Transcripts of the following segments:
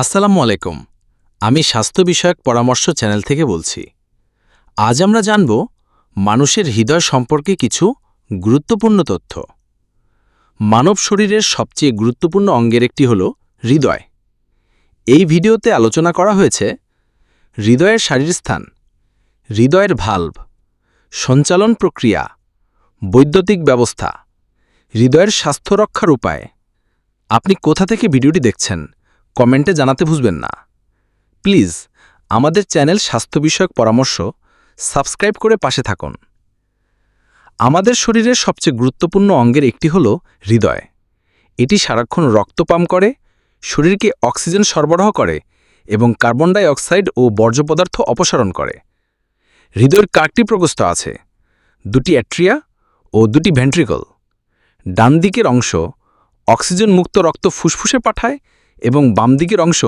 আসসালামু আলাইকুম। আমি স্বাস্থ্য বিষয়ক পরামর্শ চ্যানেল থেকে বলছি। আজ আমরা জানব মানুষের হৃদয় সম্পর্কে কিছু গুরুত্বপূর্ণ তথ্য। মানব শরীরের সবচেয়ে গুরুত্বপূর্ণ অঙ্গের একটি হল হৃদয়। এই ভিডিওতে আলোচনা করা হয়েছে হৃদয়ের শারীরস্থান হৃদয়ের ভাল্ভ সঞ্চালন প্রক্রিয়া, বৈদ্যুতিক ব্যবস্থা, হৃদয়ের স্বাস্থ্য রক্ষার উপায়। আপনি কোথা থেকে ভিডিওটি দেখছেন? কমেন্টে জানাতে ভুলবেন না। প্লিজ, আমাদের চ্যানেল স্বাস্থ্য বিষয়ক পরামর্শ সাবস্ক্রাইব করে পাশে থাকুন। আমাদের শরীরের সবচেয়ে গুরুত্বপূর্ণ অঙ্গের একটি হল হৃদয়। এটি সারাক্ষণ রক্ত পাম্প করে, শরীরকে অক্সিজেন সরবরাহ করে এবং কার্বন ডাই অক্সাইড ও বর্জ্য পদার্থ অপসারণ করে। হৃদয়ের কাকটি প্রকোষ্ঠ আছে। দুটি অ্যাট্রিয়া ও দুটি ভেন্ট্রিকল। ডান দিকের অংশ অক্সিজেন মুক্ত রক্ত ফুসফুসে পাঠায় এবং বাম দিকের অংশ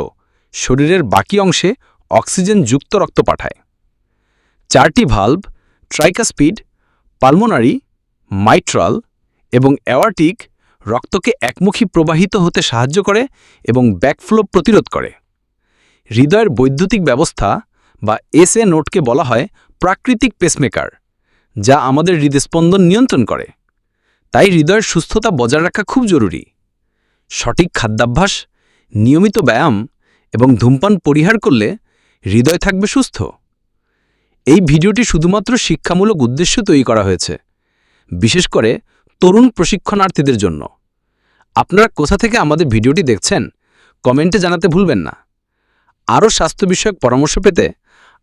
শরীরের বাকি অংশে অক্সিজেন যুক্ত রক্ত পাঠায়। চারটি ভাল্ব ট্রাইকাস্পিড পালমোনারি মাইট্রাল এবং অ্যাওয়ার্টিক রক্তকে একমুখী প্রবাহিত হতে সাহায্য করে এবং ব্যাকফ্লো প্রতিরোধ করে। হৃদয়ের বৈদ্যুতিক ব্যবস্থা বা এসএ নোটকে বলা হয় প্রাকৃতিক পেসমেকার যা আমাদের হৃদস্পন্দন নিয়ন্ত্রণ করে। তাই হৃদয়ের সুস্থতা বজায় রাখা খুব জরুরি। সঠিক খাদ্যাভ্যাস নিয়মিত ব্যায়াম এবং ধূমপান পরিহার করলে হৃদয় থাকবে সুস্থ। এই ভিডিওটি শুধুমাত্র শিক্ষামূলক উদ্দেশ্য তৈরি করা হয়েছে, বিশেষ করে তরুণ প্রশিক্ষণার্থীদের জন্য। আপনারা কোথা থেকে আমাদের ভিডিওটি দেখছেন, কমেন্টে জানাতে ভুলবেন না। আরও স্বাস্থ্য বিষয়ক পরামর্শ পেতে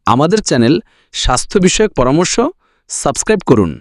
আমাদের চ্যানেল স্বাস্থ্য বিষয়ক পরামর্শ সাবস্ক্রাইব করুন।